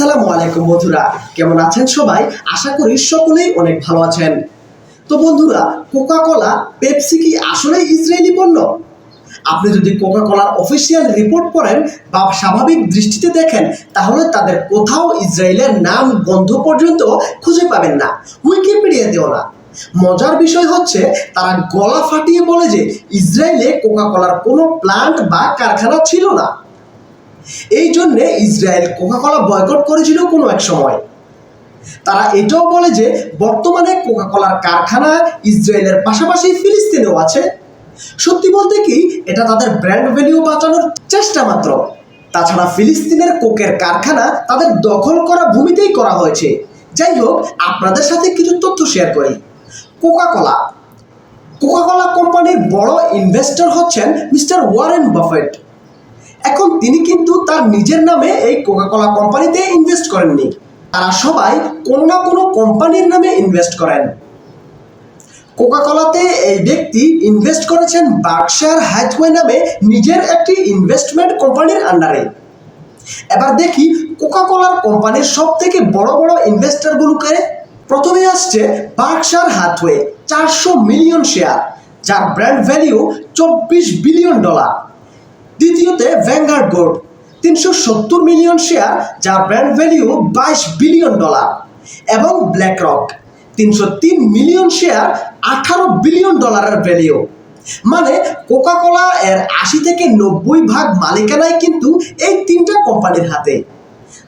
আসসালামু আলাইকুম বন্ধুরা, কেমন আছেন সবাই? আশা করি সকলেই অনেক ভালো আছেন। তো বন্ধুরা কোকা কোলা পেপসি কি আসলেই ইসরায়েলি পণ্য? আপনি যদি কোকা কোলার অফিসিয়াল রিপোর্ট পড়েন বা স্বাভাবিক দৃষ্টিতে দেখেন, তাহলে তাদের কোথাও ইসরায়েলের নাম গন্ধ পর্যন্ত খুঁজে পাবেন না। উইকিপিডিয়াতেও না। মজার বিষয় হচ্ছে, তারা গলা ফাটিয়ে বলে যে ইসরায়েলে কোকা কোলার কোনো প্লান্ট বা কারখানা ছিল না। এই জন্যে ইসরায়েল কোকাকোলা বয়কট করেছিল কোনো এক সময়। তারা এটাও বলে যে, বর্তমানে কোকাকোলার কারখানা ইসরায়েলের পাশাপাশি ফিলিস্তিনেও আছে। সত্যি বলতে কি, এটা তাদের ব্র্যান্ড ভ্যালিউ বাঁচানোর চেষ্টা মাত্র। তাছাড়া ফিলিস্তিনের কোকের কারখানা তাদের দখল করা ভূমিতেই করা হয়েছে। যাই হোক, আপনাদের সাথে কিছু তথ্য শেয়ার করি। কোকাকোলা কোকাকোলা কোম্পানির বড় ইনভেস্টর হচ্ছেন মিস্টার ওয়ারেন বাফেট। এখন তিনি কিন্তু তার নিজের নামে এই কোকাকোলা কোম্পানিতে ইনভেস্ট করেননি। তারা সবাই কোনো না কোনো কোম্পানির নামে ইনভেস্ট করেন। কোকাকোলাতে এই ব্যক্তি ইনভেস্ট করেছেন বার্কশায়ার হ্যাথওয়ে নামে নিজের একটি ইনভেস্টমেন্ট কোম্পানির আন্ডারে এবার দেখি কোকাকোলার কোম্পানির সব থেকে বড় বড় ইনভেস্টরগুলোকে প্রথমে আসছে বার্কশায়ার হ্যাথওয়ে চারশো মিলিয়ন শেয়ার যার ব্র্যান্ড ভ্যালিউ চব্বিশ বিলিয়ন ডলার দ্বিতীয়তে ভ্যাঙ্গার্ড গোল্ড তিনশো সত্তর মিলিয়ন শেয়ার যার ব্র্যান্ড ভ্যালিউ বাইশ বিলিয়ন ডলার এবং ব্ল্যাক রক তিনশো তিন মিলিয়ন শেয়ার আঠারো বিলিয়ন ডলারের ভ্যালিউ মানে কোকাকোলা এর আশি থেকে নব্বই ভাগ মালিকানায় কিন্তু এই তিনটা কোম্পানির হাতে,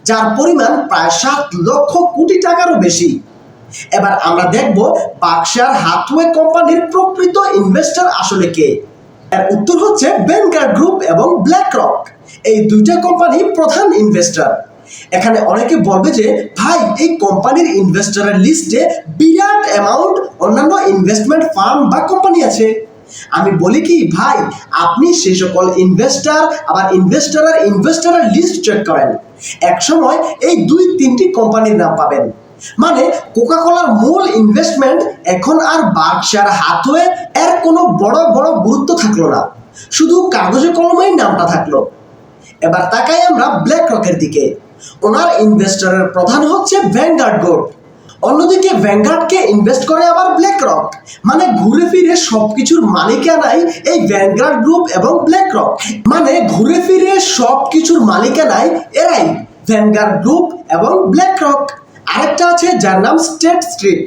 যার পরিমাণ প্রায় সাত লক্ষ কোটি টাকারও বেশি। এবার আমরা দেখব বাক্সার হাতওয়ে কোম্পানির প্রকৃত ইনভেস্টর আসলে কে। এর উত্তর হচ্ছে ব্যাংকার গ্রুপ এবং ব্ল্যাক রক এই দুইটা কোম্পানি প্রধান ইনভেস্টর এখানে অনেকে বলবে যে, ভাই, এই কোম্পানির ইনভেস্টরের লিস্টে বিরাট অ্যামাউন্ট অন্যান্য ইনভেস্টমেন্ট ফার্ম বা কোম্পানি আছে। আমি বলি কি, ভাই, আপনি সেই সকল ইনভেস্টর আবার ইনভেস্টরের ইনভেস্টরের লিস্ট চেক করেন। একসময় এই দুই তিনটি কোম্পানির নাম পাবেন। মানে কোকাকোলার মূল ইনভেস্টমেন্ট এখন আর বাদশার হাত হয়ে এর কোনো বড় বড় গুরুত্ব থাকল না। শুধু কাগজে কলমেই নামটা থাকল। এবার তাকাই আমরা ব্ল্যাক রকের দিকে। ওনার ইনভেস্টরের প্রধান হচ্ছে ভ্যাঙ্গার্ড গোল্ড অন্যদিকে ভ্যাঙ্গার্ডকে ইনভেস্ট করে আবার ব্ল্যাক রক মানে ঘুরে ফিরে সবকিছুর মালিকানাই এই ভ্যাঙ্গার্ড গ্রুপ এবং ব্ল্যাক রক মানে ঘুরে ফিরে সবকিছুর মালিকানাই এরাই ভ্যাঙ্গার্ড গ্রুপ এবং ব্ল্যাক রক আরেকটা আছে যার নাম স্টেট স্ট্রিট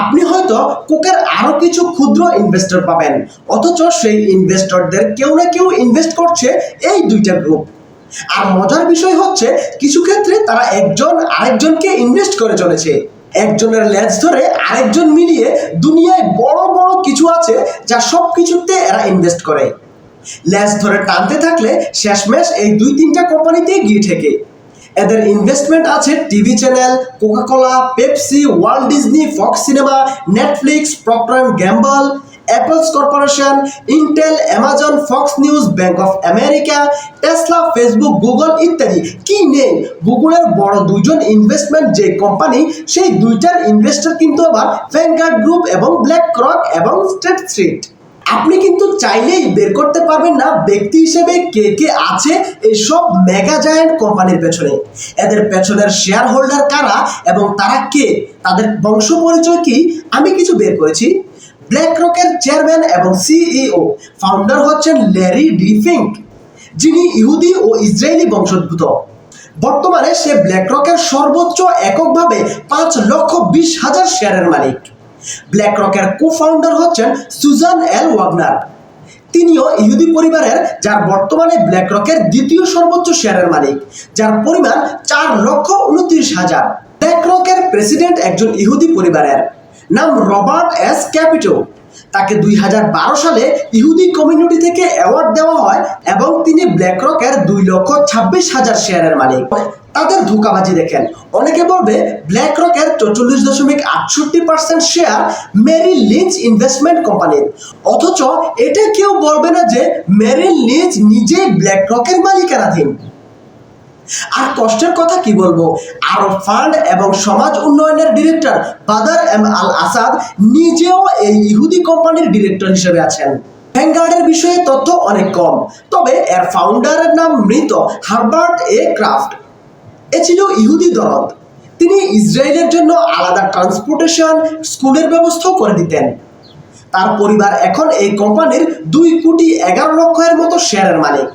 আপনি হয়তো কোকের আরও কিছু ক্ষুদ্র ইনভেস্টর পাবেন, অথচ সেই ইনভেস্টরদের কেউ না কেউ ইনভেস্ট করছে এই দুইটা গ্রুপ আর মজার বিষয় হচ্ছে, কিছু ক্ষেত্রে তারা একজন আরেকজনকে ইনভেস্ট করে চলেছে। একজনের লেজ ধরে আরেকজন মিলিয়ে দুনিয়ায় বড় বড় কিছু আছে যা সব কিছুতে এরা ইনভেস্ট করে। লেজ ধরে টানতে থাকলে শেষমেশ এই দুই তিনটা কোম্পানিতেই গিয়ে ঠেকে। এদের ইনভেস্টমেন্ট আছে TV channel Coca Cola Pepsi world Disney Fox cinema Netflix Procter Gamble Apples corporation Intel Amazon Fox News Bank of America Tesla Facebook Google ইত্যাদি। কি নেই গুগলের বড় দুজন ইনভেস্টমেন্ট যে কোম্পানি সেই দুইটার ইনভেস্টর কিন্তু আবার ভ্যাঙ্গার্ড গ্রুপ এবং ব্ল্যাক ক্রক এবং স্টেট স্ট্রিট আপনি কিন্তু চাইলেই বের করতে পারবেন না। ব্যক্তি হিসেবে কে কে আছে এই সব মেগা জায়ান্ট কোম্পানির পেছনে। এদের পেছনের শেয়ার হোল্ডার কারা এবং তারা কে? তাদের বংশ পরিচয় কি? আমি কিছু বের করেছি। ব্ল্যাক রকের চেয়ারম্যান এবং সিইও ফাউন্ডার হচ্ছেন ল্যারি ডিফিঙ্ক যিনি ইহুদি ও ইসরায়েলি বংশোদ্ভূত। বর্তমানে সে ব্ল্যাক রকের সর্বোচ্চ এককভাবে পাঁচ লক্ষ বিশ হাজার শেয়ারের মালিক। ব্ল্যাক রকের কো ফাউন্ডার হচ্ছেন সুজান এল ওয়াগনার। তিনিও ইহুদি পরিবারের, যার বর্তমানে ব্ল্যাক রকের দ্বিতীয় সর্বোচ্চ শেয়ারের মালিক, যার পরিমাণ চার লক্ষ উনত্রিশ হাজার। ব্ল্যাক রকের প্রেসিডেন্ট একজন ইহুদি পরিবারের, নাম রবার্ট এস ক্যাপিটো। তাকে দুই হাজার বারো সালে ইহুদি কমিউনিটি থেকে অ্যাওয়ার্ড দেওয়া হয় এবং তিনি ব্ল্যাক রকের দুই লক্ষ ছাব্বিশ হাজার শেয়ারের মালিক। তাদের ধোকাবাজি দেখেন। অনেকে বলবে ব্ল্যাক রকের চৌচল্লিশ দশমিক আটষট্টি percent share Merrill Lynch investment কোম্পানির অথচ এটা কেউ বলবে না যে মেরি লিঞ্চ নিজেই ব্ল্যাক রকের মালিকানাধীন। আর কষ্টের কথা কি বলব? আরব ফান্ড এবং সমাজ উন্নয়নের director Bader M Al Asad নিজেও এই ইহুদি কোম্পানির ডিরেক্টর হিসেবে আছেন। ভ্যাঙ্গার্ডের বিষয়ে তথ্য অনেক কম, তবে এর ফাউন্ডারের নাম মৃত হারবার্ট এ ক্রাফট। এ ছিল ইহুদি দরদ। তিনি ইসরায়েলের জন্য আলাদা ট্রান্সপোর্টেশন, স্কুলের ব্যবস্থাও করে দিতেন। তার পরিবার এখন এই কোম্পানির দুই কোটি এগারো লক্ষের মতো শেয়ারের মালিক।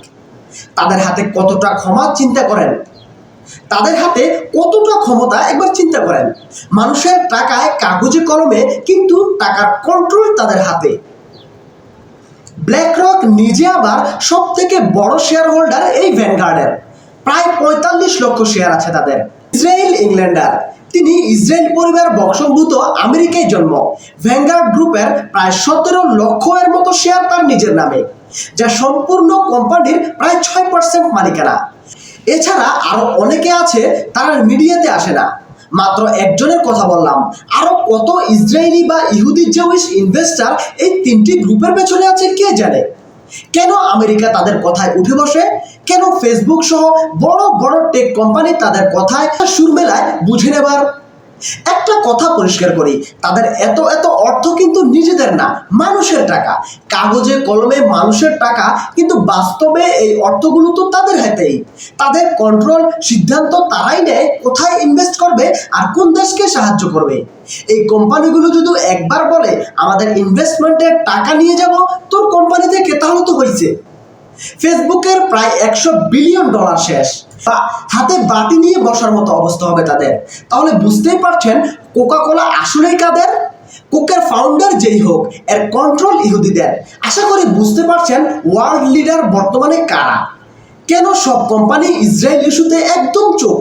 তাদের হাতে কতটা ক্ষমা চিন্তা করেন? তাদের হাতে কতটা ক্ষমতা একবার চিন্তা করেন? মানুষের টাকায় কাগজে কলমে কিন্তু টাকার কন্ট্রোল তাদের হাতে। ব্ল্যাক রক নিজে আবার সব থেকে বড় শেয়ার হোল্ডার এই ভ্যানগার্ডের প্রায় পঁয়তাল্লিশ লক্ষ শেয়ার আছে তাদের। Israel Englander. তিনি ইসরায়েল পরিবার বংশোদ্ভূত আমেরিকায় জন্ম। ভ্যানগার্ড গ্রুপের প্রায় সতেরো লক্ষ এর মতো শেয়ার তার নিজের নামে। যা সম্পূর্ণ কোম্পানির প্রায় ছয় পার্সেন্ট মালিকানা এছাড়া আরও অনেকে আছে, তারা মিডিয়াতে আসে না। মাত্র একজনের কথা বললাম। আরও কত ইসরায়েলি বা ইহুদি জেউইশ ইনভেস্টার এই তিনটি গ্রুপের পেছনে আছে, কে জানে? কেন আমেরিকা তাদের কথায় উঠে বসে? কেন ফেসবুক সহ বড় বড় টেক কোম্পানি তাদের কথায় সুর মেলায় বুঝে নেবার? একটা কথা পরিষ্কার করি, তাদের এত এত অর্থ কিন্তু নিজেদের না, মানুষের টাকা। কাগজে, কলমে মানুষের টাকা, কিন্তু বাস্তবে এই অর্থগুলো তো তাদের হাতেই। তাদের কন্ট্রোল সিদ্ধান্ত তারাই নেয় কোথায় ইনভেস্ট করবে আর কোন দেশকে সাহায্য করবে। এই কোম্পানিগুলো যদি একবার বলে, আমাদের ইনভেস্টমেন্টের টাকা নিয়ে যাব, তোর কোম্পানি থেকে তাহলে তো হয়েছে ফেসবুকের প্রায় একশো বিলিয়ন ডলার শেষ। বা হাতে বাতি নিয়ে বসার মতো অবস্থা হবে তাদের। তাহলে বুঝতেই পারছেন কোকা কোলা আসলেই কাদের? কোকের ফাউন্ডার যেই হোক, এর কন্ট্রোল ইহুদিদের। আশা করি বুঝতে পারছেন ওয়ার্ল্ড লিডার বর্তমানে কারা। কেন সব কোম্পানি ইসরায়েল ইস্যুতে একদম চোখ